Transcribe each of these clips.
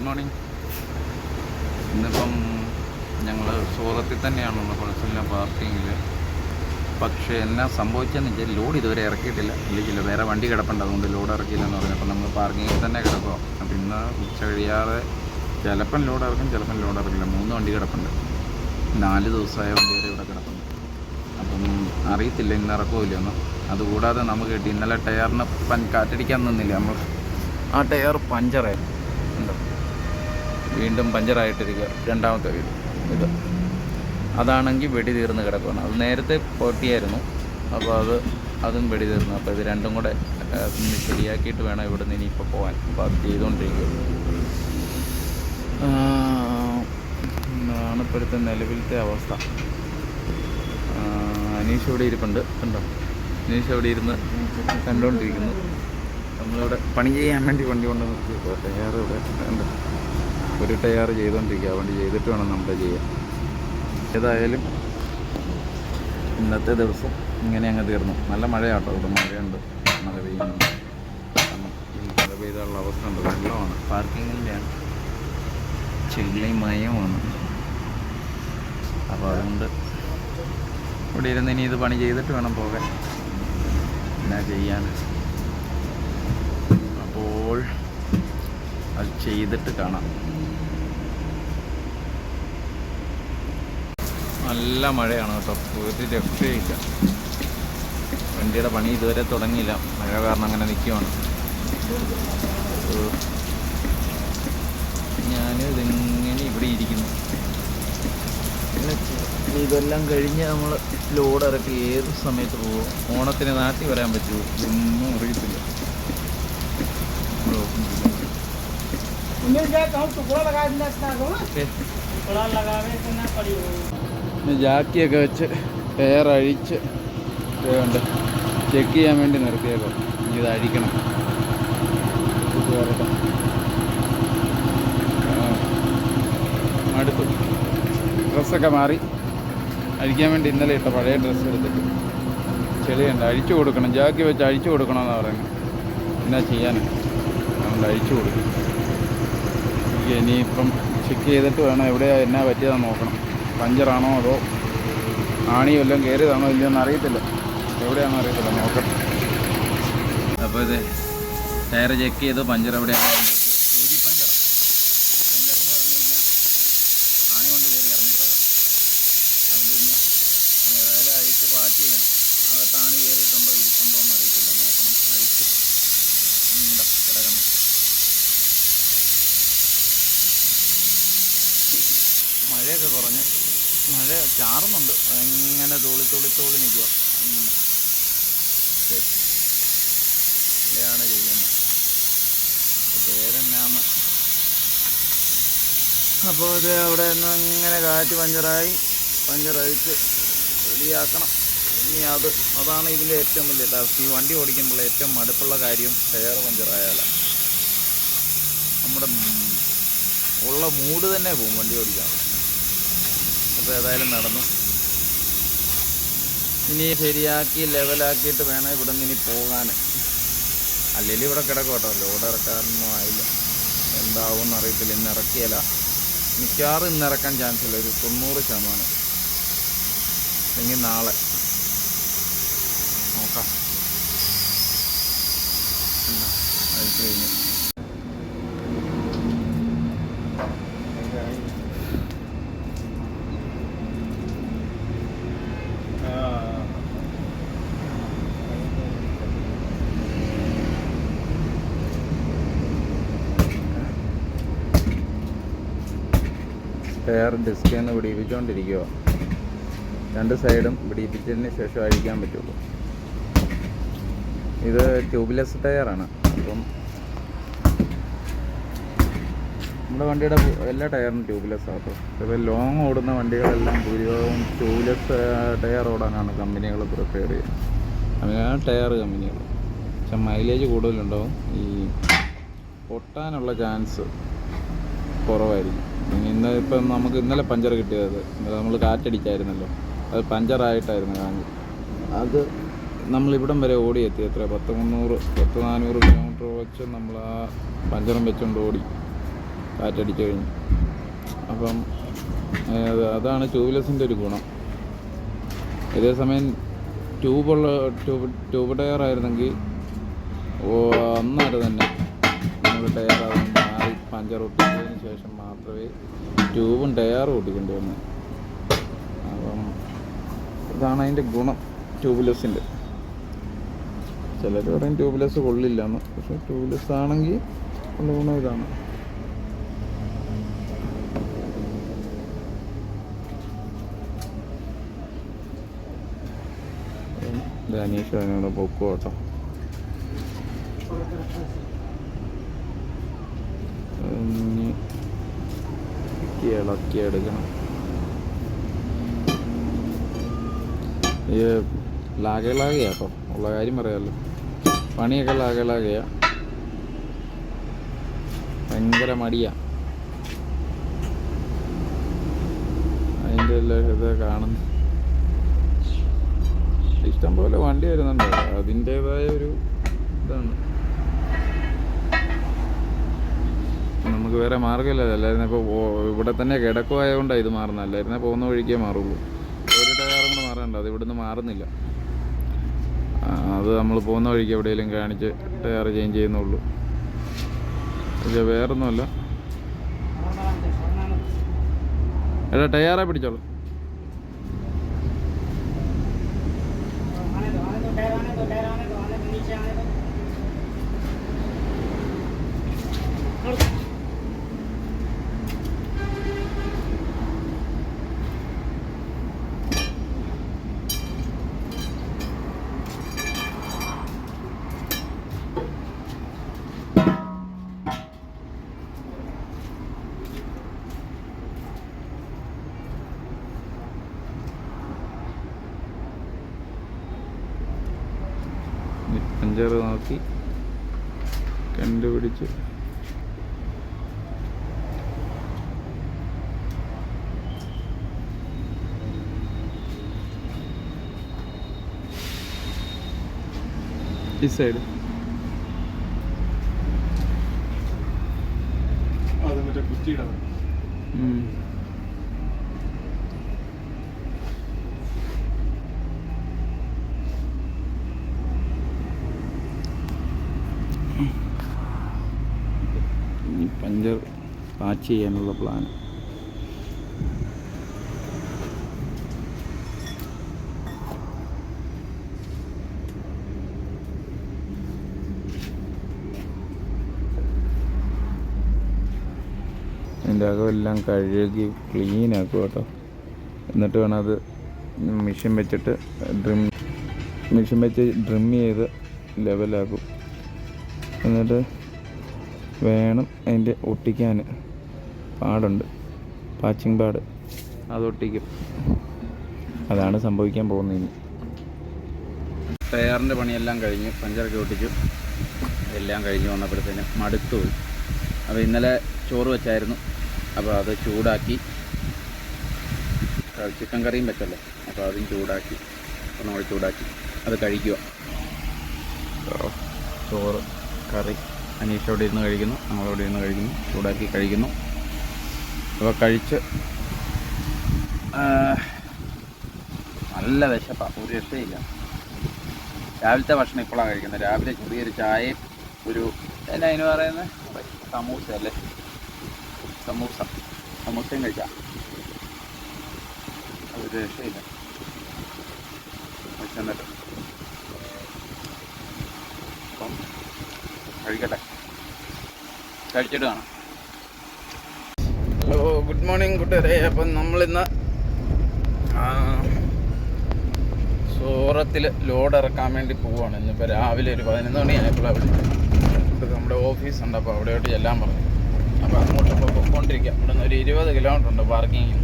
Good morning ഇന്നിപ്പം ഞങ്ങൾ സൂറത്തിൽ തന്നെയാണുള്ളത്. കുഴപ്പമില്ല പാർക്കിങ്ങിൽ പക്ഷേ എന്നാ സംഭവിച്ചതെന്ന് വെച്ചാൽ ലോഡ് ഇതുവരെ ഇറക്കിയിട്ടില്ല. ഇല്ലെങ്കിൽ വേറെ വണ്ടി കിടപ്പുണ്ട്. അതുകൊണ്ട് ലോഡ് ഇറക്കിയില്ലെന്ന് പറഞ്ഞപ്പോൾ നമ്മൾ പാർക്കിങ്ങിൽ തന്നെ കിടക്കുക അപ്പം ഇന്ന് ഉച്ച കഴിയാതെ ചിലപ്പം ലോഡ് ഇറക്കും ചിലപ്പം ലോഡ് ഇറക്കില്ല. മൂന്ന് വണ്ടി കിടപ്പുണ്ട്. നാല് ദിവസമായ വണ്ടി വരെ ഇവിടെ കിടപ്പുണ്ട്. അപ്പം അറിയത്തില്ല ഇന്ന് ഇറക്കുമോ ഒന്നും അതുകൂടാതെ നമുക്ക് കിട്ടി ഇന്നലെ ടയറിന് പൻ കാറ്റടിക്കാൻ നിന്നില്ല. നമ്മൾ ആ ടയർ പഞ്ചറായി. ഉണ്ടോ? വീണ്ടും പഞ്ചറായിട്ടിരിക്കുക. രണ്ടാമത്തെ വീട്. ഇത്. അതാണെങ്കിൽ വെടി തീർന്ന് കിടക്കുകയാണ് അത് നേരത്തെ പൊട്ടിയായിരുന്നു. അപ്പോൾ അത് അതും വെടി തീർന്നു. അപ്പോൾ ഇത് രണ്ടും കൂടെ ശരിയാക്കിയിട്ട് വേണം ഇവിടെ നിന്ന് ഇനിയിപ്പോൾ പോകാൻ അപ്പോൾ അത് ചെയ്തുകൊണ്ടിരിക്കുക. ഇതാണ് ഇപ്പോഴത്തെ നിലവിലത്തെ അവസ്ഥ. അനീഷ് ഇവിടെ ഇരിപ്പുണ്ട്. കണ്ടോ? അനീഷ് അവിടെ ഇരുന്ന് കണ്ടുകൊണ്ടിരിക്കുന്നു നമ്മളിവിടെ പണി ചെയ്യാൻ വേണ്ടി വണ്ടി കൊണ്ട് നിർത്തി വേറെ ഇവിടെ. ഉണ്ട് ഒരു ടയർ ചെയ്തുകൊണ്ടിരിക്കുക വണ്ടി ചെയ്തിട്ട് വേണം നമ്മുടെ ചെയ്യാൻ. ഏതായാലും ഇന്നത്തെ ദിവസം ഇങ്ങനെ അങ്ങ് തീർന്നു. നല്ല മഴയാട്ടോ ഇവിടെ. മഴയുണ്ട്. മഴ പെയ്യുന്നുണ്ട്. മഴ പെയ്താലുള്ള അവസ്ഥ ഉണ്ട്. വെള്ളമാണ്. പാർക്കിങ്ങിന്റെയാണ് ചെല്ലി മയമാണ്. അപ്പോൾ അതുകൊണ്ട് ഇവിടെ ഇരുന്ന് ഇനി ഇത് പണി ചെയ്തിട്ട് വേണം പോകാൻ. എന്നാ ചെയ്യാൻ അപ്പോൾ അത് ചെയ്തിട്ട് കാണാം. നല്ല മഴയാണ് കേട്ടോ. ഒരു രക്ഷയില്ല. വണ്ടിയുടെ പണി ഇതുവരെ തുടങ്ങിയില്ല. മഴ കാരണം അങ്ങനെ നിൽക്കുവാണ് ഞാൻ ഇതെങ്ങനെ ഇവിടെ ഇരിക്കുന്നു. ഇതെല്ലാം കഴിഞ്ഞ് നമ്മൾ ലോഡ് ഇറക്കി ഏത് സമയത്ത് പോകും ഓണത്തിന് നാട്ടി വരാൻ പറ്റുമോ ഒന്നും അറിയത്തില്ല. ഓക്കെ. ജാക്കിയൊക്കെ വെച്ച് ടയറഴിച്ച് ഉണ്ട് ചെക്ക് ചെയ്യാൻ വേണ്ടി നിർത്തിയേക്കാം. ഇനി ഇത് അഴിക്കണം. വരട്ടെ. അടുത്തു ഡ്രസ്സൊക്കെ മാറി. അഴിക്കാൻ വേണ്ടി ഇന്നലെ ഇട്ട പഴയ ഡ്രസ്സ് എടുത്തിട്ട്. ചെളിയുണ്ട് അഴിച്ചു കൊടുക്കണം. ജാക്കി വെച്ച് അഴിച്ചു കൊടുക്കണമെന്നാണ് പറയുന്നത്. എന്നാ ചെയ്യാനാണ് നമ്മൾ അഴിച്ചു കൊടുക്കും. ഇനിയിപ്പം ചെക്ക് ചെയ്തിട്ട് വേണം എവിടെയാണ് എന്നാ പറ്റിയതാണെന്ന് നോക്കണം. പഞ്ചറാണോ അതോ ആണി വല്ലതും കയറിയതാണോ ഇല്ലയോ എന്ന് അറിയത്തില്ല. എവിടെയാണെന്ന് അറിയത്തില്ല നോക്കട്ടെ അപ്പോൾ ഇത് ടയർ ചെക്ക് ചെയ്ത് പഞ്ചർ എവിടെയാണ് സൂചി പഞ്ചർ ആണി കൊണ്ട് അതുകൊണ്ട് ചെയ്യണം നോക്കണം മഴയൊക്കെ കുറഞ്ഞ്. മഴ ചാറുന്നുണ്ട്. ഇങ്ങനെ തോളി തോളി തോളി നിൽക്കുക ഇവിടെയാണ് ചെയ്യുന്നത്. പേരെന്നാന്ന്. അപ്പോൾ ഇത് അവിടെ നിന്ന് ഇങ്ങനെ കാറ്റ് പഞ്ചറായി പഞ്ചറഴിച്ച് റെഡിയാക്കണം ഇനി അത് അതാണ് ഇതിന്റെ ഏറ്റവും വലിയ ടാസ്ക്. ഈ വണ്ടി ഓടിക്കുമ്പോൾ ഏറ്റവും മടുപ്പുള്ള കാര്യം ടയർ പഞ്ചറായാലാണ് നമ്മുടെ ഉള്ള മൂഡ് തന്നെ പോകും വണ്ടി ഓടിക്കാൻ. അപ്പോൾ ഏതായാലും നടന്നു. ഇനി ശരിയാക്കി ലെവലാക്കിയിട്ട് വേണം ഇവിടെ നിന്ന് ഇനി പോകാൻ അല്ലെങ്കിൽ ഇവിടെ കിടക്കും കേട്ടോ. ലോഡ് ഇറക്കാറൊന്നും ആയില്ല. എന്താവും അറിയത്തില്ല. ഇന്ന് ഇറക്കിയല്ല. മിക്കവാറും ഇന്ന് ഇറക്കാൻ ചാൻസ് ഇല്ല ഒരു തൊണ്ണൂറ് ശതമാനം. അല്ലെങ്കിൽ നാളെ. നോക്കാം. അത് കഴിഞ്ഞു ടയർ ഡിസ്കിൽ നിന്ന് പിടിപ്പിച്ചുകൊണ്ടിരിക്കുക രണ്ട് സൈഡും പിടിപ്പിച്ചതിന് ശേഷം അഴിക്കാൻ പറ്റുള്ളൂ. ഇത് ട്യൂബ്ലെസ് ടയറാണ് അപ്പം നമ്മുടെ വണ്ടിയുടെ എല്ലാ ടയറും ട്യൂബ്ലെസ് ആകും ഇപ്പോൾ ലോങ് ഓടുന്ന വണ്ടികളെല്ലാം ഭൂരിഭാഗവും ട്യൂബ്ലെസ് ടയർ ഓടാനാണ് കമ്പനികൾ പ്രിഫർ ചെയ്യുന്നത്. അങ്ങനെ ടയർ കമ്പനികൾ പക്ഷെ മൈലേജ് കൂടുതലുണ്ടാവും. ഈ പൊട്ടാനുള്ള ചാൻസ് കുറവായിരിക്കും. ഇന്ന് ഇപ്പം നമുക്ക് ഇന്നലെ പഞ്ചർ കിട്ടിയത്. നമ്മൾ കാറ്റടിച്ചായിരുന്നല്ലോ. അത് പഞ്ചറായിട്ടായിരുന്നു കാണിച്ചത് അത് നമ്മളിവിടം വരെ ഓടി എത്തി എത്ര? പത്ത് മുന്നൂറ് പത്ത് നാനൂറ് കിലോമീറ്റർ വെച്ച് നമ്മൾ ആ പഞ്ചറും വെച്ചുകൊണ്ട് ഓടി കാറ്റടിച്ച് കഴിഞ്ഞു. അപ്പം അതാണ് ടൂ ട്യൂബ്ലെസ്സിന്റെ ഒരു ഗുണം. ഇതേ സമയം ട്യൂബുള്ള ട്യൂബ് ട്യൂബ് ഓ അന്നേരം തന്നെ നമ്മൾ അത് മാറി പഞ്ചർ ഒട്ടിച്ചതിന് ശേഷം മാത്രമേ ട്യൂബും ടയറും ഒട്ടിക്കേണ്ടി വന്നു അപ്പം ഇതാണ് അതിന്റെ ഗുണം ട്യൂബ്ലെസ്സിന്റെ. ചിലർ പറയും ട്യൂബ്ലെസ് കൊള്ളില്ല എന്ന് പക്ഷേ ട്യൂബ്ലെസ് ആണെങ്കിൽ ഉള്ള ഗുണം ഇതാണ്. ഇത് അനീഷ് അതിനോട് പൊക്കോ കേട്ടോ ഇനി ഇളക്കി എടുക്കണം. ഈ ലാകെയാ കേട്ടോ ഉള്ള കാര്യം പറയാമല്ലോ പണിയൊക്കെ ലാകെയാ ഭയങ്കര മടിയാ. അതിന്റെ എല്ലാം ഇത് കാണുന്നു ഇഷ്ടംപോലെ വണ്ടി വരുന്നുണ്ട്. അതിന്റെതായ ഒരു ഇതാണ് നമുക്ക് വേറെ മാർഗമില്ലല്ലോ അല്ലായിരുന്നു. ഇപ്പോൾ ഇവിടെ തന്നെ കിടക്കുമായതുകൊണ്ടാണ് ഇത് മാറുന്നത്. അല്ലായിരുന്നെ പോകുന്ന വഴിക്കേ മാറുള്ളൂ. ഒരു ടയറും കൂടെ മാറേണ്ട അത് ഇവിടുന്ന് മാറുന്നില്ല. അത് നമ്മൾ പോകുന്ന വഴിക്ക് എവിടെയെങ്കിലും കാണിച്ച് ടയർ ചേഞ്ച് ചെയ്യുന്നുള്ളൂ. ഇല്ല വേറൊന്നുമല്ല. എടാ ടയറെ പിടിച്ചോളൂ. പഞ്ചർ നോക്കി. കണ്ടുപിടിച്ച്. ഈ സൈഡ് അത് മറ്റേ കുറ്റിയുടെ പഞ്ചർ പാച്ച് ചെയ്യാനുള്ള പ്ലാൻ. അതിന്റെ അകമെല്ലാം കഴുകി ക്ലീൻ ആക്കും കേട്ടോ എന്നിട്ട് വേണം അത് മെഷീൻ വെച്ചിട്ട് ഡ്രിം മെഷീൻ വെച്ച് ഡ്രിം ചെയ്ത് ലെവലാക്കും എന്നിട്ട് വേണം അതിന്റെ ഒട്ടിക്കാൻ. പാടുണ്ട്. പാച്ചിങ് പാട് അത് ഒട്ടിക്കും. അതാണ് സംഭവിക്കാൻ പോകുന്നത് ഇനി. ടയറിന്റെ പണിയെല്ലാം കഴിഞ്ഞ് പഞ്ചറൊക്കെ ഒട്ടിച്ചു. എല്ലാം കഴിഞ്ഞ് വന്നപ്പോഴത്തേന് മടുത്തു പോയി. അപ്പോൾ ഇന്നലെ ചോറ് വെച്ചായിരുന്നു. അപ്പോൾ അത് ചൂടാക്കി. ചിക്കൻ കറിയും വെച്ചല്ലോ? അപ്പോൾ അതും ചൂടാക്കി. ഒന്നുകൂടി ചൂടാക്കി. അത് കഴിക്കുക. ചോറ് കറി. അനീഷ് അവിടെ ഇരുന്ന് കഴിക്കുന്നു നമ്മളവിടെ ഇരുന്ന് കഴിക്കുന്നു ചൂടാക്കി കഴിക്കുന്നു. അപ്പോൾ കഴിച്ച് നല്ല വിശപ്പാണ് ഒരു രക്ഷയില്ല. രാവിലത്തെ ഭക്ഷണം ഇപ്പോഴാണ് കഴിക്കുന്നത്. രാവിലെ ചെറിയൊരു ചായയും ഒരു എന്നാ അതിന് പറയുന്നത് സമൂസ അല്ലേ? സമൂസ. സമൂസയും കഴിക്കാം. ഒരു രക്ഷയില്ല. ചെന്നിട്ട് അപ്പം കഴിക്കട്ടെ. കഴിച്ചിട്ട് കാണാം ഹലോ ഗുഡ് മോർണിംഗ് കൂട്ടുകാരെ. അപ്പം നമ്മളിന്ന് സൂറത്തിൽ ലോഡ് ഇറക്കാൻ വേണ്ടി പോവാണ്. ഇന്നിപ്പോൾ രാവിലെ ഒരു പതിനൊന്ന് ആയപ്പോൾ വിളിച്ചത്. നമ്മുടെ ഓഫീസ് ഉണ്ട് അപ്പോൾ അവിടെയോട്ട് ചെല്ലാൻ പറഞ്ഞു. അപ്പോൾ അങ്ങോട്ട് ഇപ്പോൾ പൊക്കോണ്ടിരിക്കുക ഇവിടെ നിന്ന് ഒരു ഇരുപത് കിലോമീറ്റർ ഉണ്ട് പാർക്കിങ്ങിൽ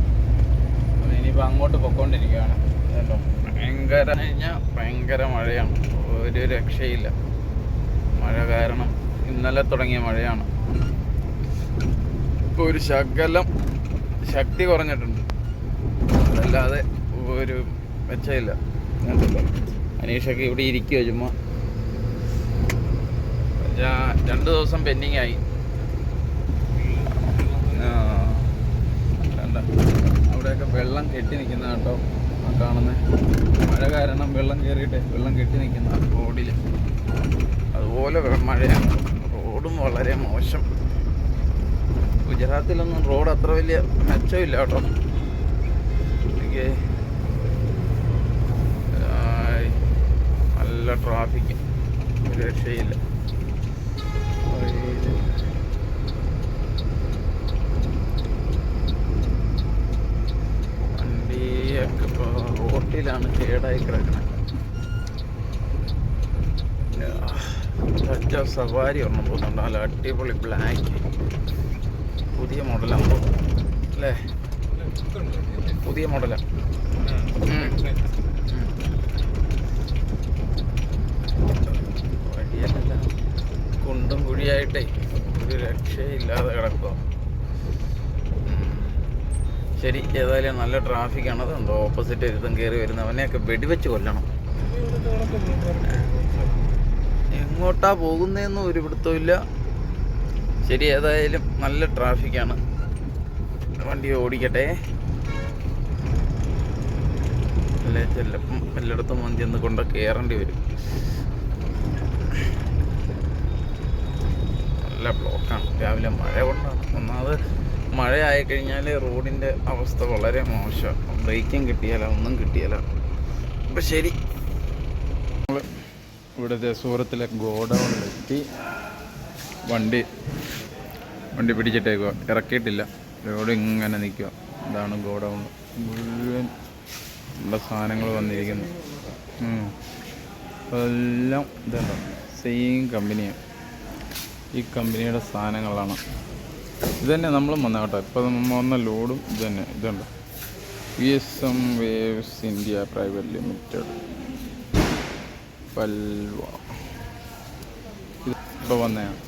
അപ്പോൾ ഇനിയിപ്പോൾ അങ്ങോട്ട് പൊക്കോണ്ടിരിക്കുകയാണ് കേട്ടോ ഭയങ്കര കഴിഞ്ഞാൽ ഭയങ്കര മഴയാണ്. ഒരു രക്ഷയില്ല. മഴ കാരണം ഇന്നലെ തുടങ്ങിയ മഴയാണ്. ഇപ്പോൾ ഒരു ശകലം ശക്തി കുറഞ്ഞിട്ടുണ്ട്. അല്ലാതെ ഒരു മെച്ചമില്ല. അനീഷൊക്കെ ഇവിടെ ഇരിക്കുക ചുമ്മാ. രണ്ട് ദിവസം പെൻഡിങ് ആയി. അവിടെയൊക്കെ വെള്ളം കെട്ടി നിൽക്കുന്ന കേട്ടോ ആ കാണുന്നത് മഴ കാരണം വെള്ളം കയറിയിട്ട് വെള്ളം കെട്ടി നിൽക്കുന്ന റോഡിൽ അതുപോലെ മഴയാണ്. റോഡും വളരെ മോശം. ഗുജറാത്തിലൊന്നും റോഡ് അത്ര വലിയ മെച്ചമില്ല കേട്ടോ. എനിക്ക് നല്ല ട്രാഫിക് ഒരു രക്ഷയില്ല. വണ്ടിയൊക്കെ ഇപ്പോൾ റോട്ടിലാണ് കേടായി കിടക്കുന്നത് സവാരി ഒന്നും പോകുന്നുണ്ട് നല്ല അടിപൊളി ബ്ലാക്ക് പുതിയ മോഡലാണ്. അല്ലേ? പുതിയ മോഡലാണ്. കുണ്ടും കുഴിയായിട്ടേ ഒരു രക്ഷയില്ലാതെ കിടക്കുക ശരി ഏതായാലും നല്ല ട്രാഫിക് ട്രാഫിക്കാണ്. അതുണ്ടോ ഓപ്പോസിറ്റ് ഇരുത്തം കയറി വരുന്നവനെയൊക്കെ വെടിവെച്ച് കൊല്ലണം. എങ്ങോട്ടാ പോകുന്നതെന്നും ഒരു പിടുത്തമില്ല ശരി ഏതായാലും നല്ല ട്രാഫിക്കാണ്. വണ്ടി ഓടിക്കട്ടെ. അല്ലേ ചിലപ്പം എല്ലായിടത്തും വണ്ടി ഒന്ന് കൊണ്ട് കയറേണ്ടി വരും. നല്ല ബ്ലോക്കാണ്. രാവിലെ മഴ കൊണ്ടാണ്. ഒന്നാമത് മഴ ആയിക്കഴിഞ്ഞാൽ റോഡിന്റെ അവസ്ഥ വളരെ മോശമാണ്. ബ്രേക്കും കിട്ടിയാല ഒന്നും കിട്ടിയാല. അപ്പം ശരി. നമ്മൾ ഇവിടുത്തെ സൂറത്തിലെ ഗോഡൗണിലെത്തി. വണ്ടി വണ്ടി പിടിച്ചിട്ടേക്കുക ഇറക്കിയിട്ടില്ല. റോഡ് ഇങ്ങനെ നിൽക്കുക ഇതാണ് ഗോഡൗൺ. മുഴുവൻ ഉള്ള സാധനങ്ങൾ വന്നിരിക്കുന്നു. എല്ലാം ഇതുണ്ടോ? സെയിം കമ്പനിയാണ് ഈ കമ്പനിയുടെ സാധനങ്ങളാണ്. ഇത് തന്നെ നമ്മളും വന്ന കേട്ടോ. ഇപ്പോൾ നമ്മൾ വന്ന ലോഡും ഇത് തന്നെ. ഇതുണ്ട്? V S M waves India private limited. പൽവ ഇപ്പോൾ വന്നതാണ്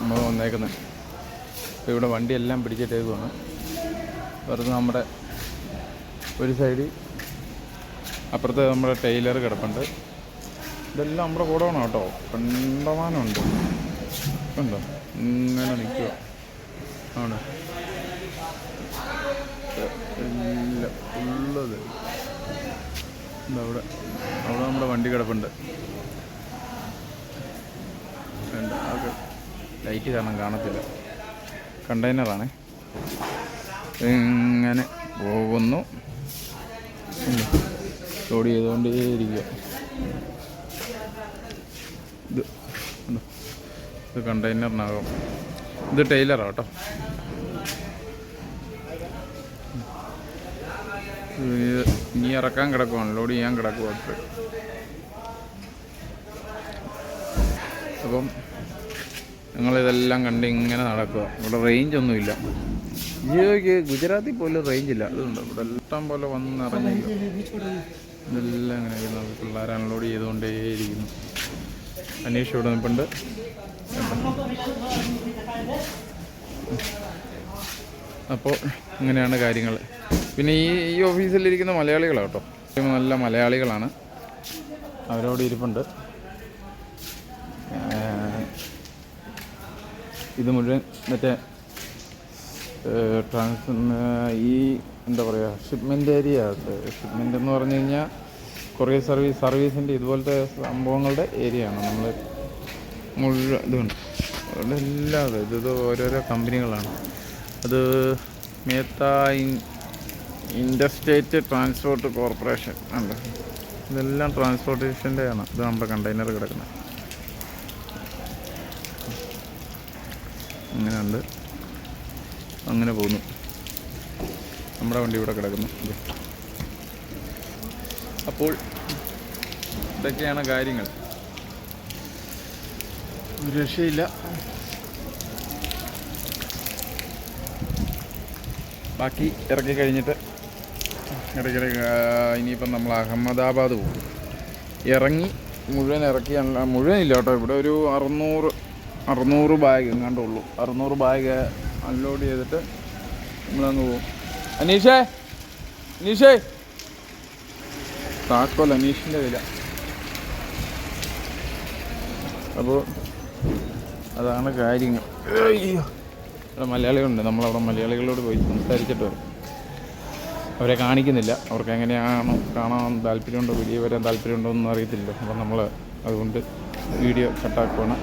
നമ്മൾ വന്നേക്കുന്നത് അപ്പോൾ ഇവിടെ വണ്ടിയെല്ലാം പിടിച്ചിട്ടേക്കുവാണ്. വെറുതെ നമ്മുടെ ഒരു സൈഡിൽ അപ്പുറത്ത് നമ്മുടെ ടൈലർ കിടപ്പുണ്ട്. ഇതെല്ലാം നമ്മുടെ കൂടെ വേണം കേട്ടോ. കണ്ടമാനമുണ്ട്. ഉണ്ടോ ഇങ്ങനെ നിൽക്കുക. ആണ്. ഉള്ളത്. എന്താ അവിടെ. അവിടെ നമ്മുടെ വണ്ടി കിടപ്പുണ്ട്. ആകെ ലൈറ്റ് കാരണം കാണത്തില്ല. കണ്ടെയ്നറാണ്. ഇങ്ങനെ പോകുന്നു. ലോഡ് ചെയ്തുകൊണ്ടേയിരിക്കുക ഇത്? ഇത് കണ്ടെയ്നറിനാകും. ഇത് ടൈലറാണ് കേട്ടോ. ഇനി ഇറക്കാൻ കിടക്കുവാണ്. ലോഡ് ചെയ്യാൻ കിടക്കുവാണ് അപ്പം ഞങ്ങളിതെല്ലാം കണ്ട് ഇങ്ങനെ നടക്കുക. ഇവിടെ റേഞ്ച് ഒന്നുമില്ല. ജിയോയ്ക്ക് ഗുജറാത്തിൽ പോലും റേഞ്ച് ഇല്ല. അതുകൊണ്ട് ഇവിടെ എല്ലാം പോലെ വന്ന് നിറഞ്ഞില്ല ഇതെല്ലാം ഇരുന്നു പിള്ളേർ അൺലോഡ് ചെയ്തുകൊണ്ടേയിരിക്കുന്നു. അനീഷ് ഇവിടെ നിൽപ്പുണ്ട് അപ്പോൾ ഇങ്ങനെയാണ് കാര്യങ്ങൾ. പിന്നെ ഈ ഈ ഓഫീസിലിരിക്കുന്ന മലയാളികളാണ് കേട്ടോ. നല്ല മലയാളികളാണ്. അവരോട് ഇരിപ്പുണ്ട്. ഇത് മുഴുവൻ മറ്റേ ട്രാൻസ് ഈ എന്താ പറയുക ഷിപ്മെന്റ് ഏരിയ ഷിപ്മെന്റ് എന്ന് പറഞ്ഞു കഴിഞ്ഞാൽ കൊറിയർ സർവീസ് സർവീസിന്റെ ഇതുപോലത്തെ സംഭവങ്ങളുടെ ഏരിയയാണ് നമ്മൾ മുഴുവൻ ഇതുണ്ട് അവിടെ ഇല്ലാതെ ഇത് ഓരോരോ കമ്പനികളാണ്. അത് മേത്ത ഇൻഡർസ്റ്റേറ്റ് ട്രാൻസ്പോർട്ട് കോർപ്പറേഷൻ ഉണ്ട്? ഇതെല്ലാം ട്രാൻസ്പോർട്ടേഷന്റെ ആണ് ഇത് നമ്മുടെ കണ്ടെയ്നർ കിടക്കുന്നത്. അങ്ങനെ ഉണ്ട് അങ്ങനെ പോകുന്നു. നമ്മുടെ വണ്ടി ഇവിടെ കിടക്കുന്നു. അപ്പോൾ ഇതൊക്കെയാണ് കാര്യങ്ങൾ. രക്ഷയില്ല. ബാക്കി ഇറക്കി കഴിഞ്ഞിട്ട് ഇടയ്ക്കിടയ്ക്ക് ഇനിയിപ്പം നമ്മൾ അഹമ്മദാബാദ് പോകും. ഇറങ്ങി മുഴുവൻ ഇറക്കി മുഴുവൻ ഇല്ല കേട്ടോ. ഇവിടെ ഒരു അറുന്നൂറ് അറുന്നൂറ് ബാഗ് എങ്ങാണ്ടേ ഉള്ളൂ. അറുന്നൂറ് ബാഗ് അൺലോഡ് ചെയ്തിട്ട് നമ്മളങ്ങ് പോകും അനീഷേ അനീഷേ. താക്കോൽ അനീഷിന്റെ വില അപ്പോൾ അതാണ് കാര്യങ്ങൾ. ഇവിടെ മലയാളികളുണ്ട്. നമ്മളവിടെ മലയാളികളോട് പോയി സംസാരിച്ചിട്ട് വരും. അവരെ കാണിക്കുന്നില്ല. അവർക്ക് എങ്ങനെയാണോ കാണാൻ താല്പര്യമുണ്ടോ? വീഡിയോ വരാൻ താല്പര്യമുണ്ടോ എന്നൊന്നും അറിയത്തില്ല അപ്പം നമ്മൾ അതുകൊണ്ട് വീഡിയോ കട്ടാക്കുവാണ്